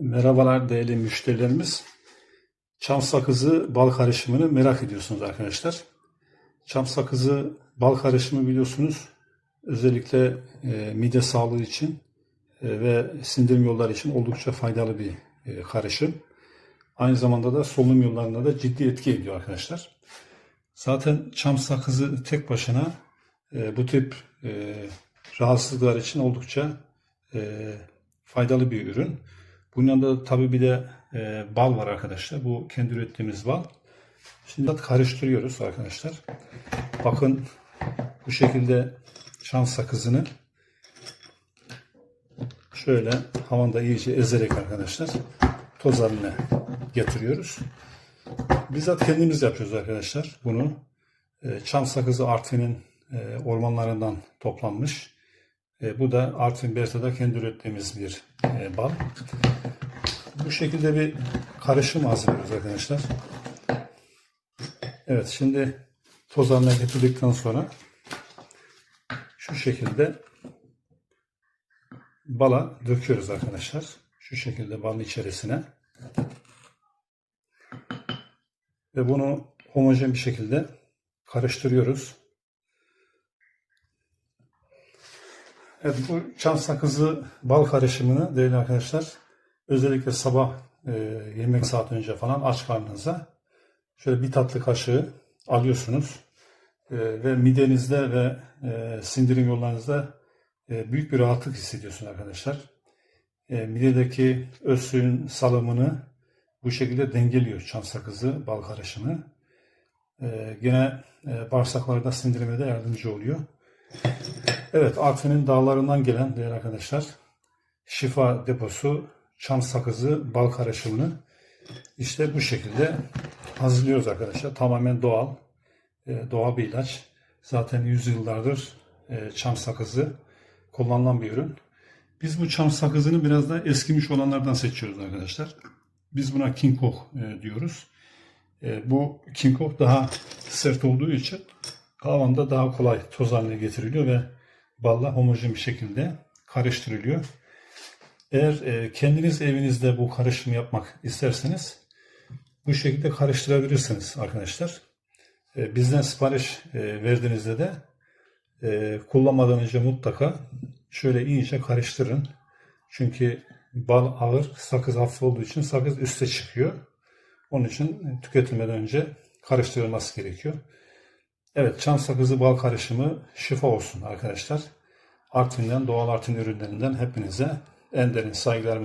Merhabalar değerli müşterilerimiz. Çam sakızı bal karışımını merak ediyorsunuz arkadaşlar. Çam sakızı bal karışımı biliyorsunuz özellikle e, mide sağlığı için e, ve sindirim yolları için oldukça faydalı bir e, karışım. Aynı zamanda da solunum yollarına da ciddi etki ediyor arkadaşlar. Zaten çam sakızı tek başına e, bu tip e, rahatsızlıklar için oldukça e, faydalı bir ürün. Bunun yanında tabii bir de e, bal var arkadaşlar. Bu kendi ürettiğimiz bal. Şimdi karıştırıyoruz arkadaşlar. Bakın bu şekilde çam sakızını şöyle havanda iyice ezerek arkadaşlar toz haline getiriyoruz. Bizzat kendimiz yapıyoruz arkadaşlar bunu. E, Çam sakızı Artvin'in e, ormanlarından toplanmış. E, Bu da Artvin Berta'da kendi ürettiğimiz bir e, bal. Bu şekilde bir karışım hazırlıyoruz arkadaşlar. Evet şimdi toz haline getirdikten sonra şu şekilde bala döküyoruz arkadaşlar. Şu şekilde balın içerisine. Ve bunu homojen bir şekilde karıştırıyoruz. Evet bu çam sakızı bal karışımını değerli arkadaşlar özellikle sabah e, yemek saat önce falan aç karnınıza şöyle bir tatlı kaşığı alıyorsunuz E, ve midenizde ve e, sindirim yollarınızda e, büyük bir rahatlık hissediyorsunuz arkadaşlar. E, midedeki öz suyun salımını bu şekilde dengeliyor çam sakızı bal karışımı. E, gene e, bağırsaklarda sindirime de yardımcı oluyor. Evet, Artvin'in dağlarından gelen değerli arkadaşlar, şifa deposu çam sakızı bal karışımını işte bu şekilde hazırlıyoruz arkadaşlar. Tamamen doğal, e, doğal bir ilaç. Zaten yüzyıllardır e, çam sakızı kullanılan bir ürün. Biz bu çam sakızını biraz da eskimiş olanlardan seçiyoruz arkadaşlar. Biz buna King Kong e, diyoruz. Bu King Kong daha sert olduğu için havanda daha kolay toz haline getiriliyor ve balla homojen bir şekilde karıştırılıyor. Eğer e, kendiniz evinizde bu karışımı yapmak isterseniz bu şekilde karıştırabilirsiniz arkadaşlar. E, bizden sipariş e, verdiğinizde de e, kullanmadan önce mutlaka şöyle iyice karıştırın. Çünkü bal ağır, sakız hafif olduğu için sakız üste çıkıyor. Onun için tüketilmeden önce karıştırılması gerekiyor. Evet, çam sakızı bal karışımı şifa olsun arkadaşlar. Artvin'den, doğal Artvin ürünlerinden hepinize en derin saygılarımı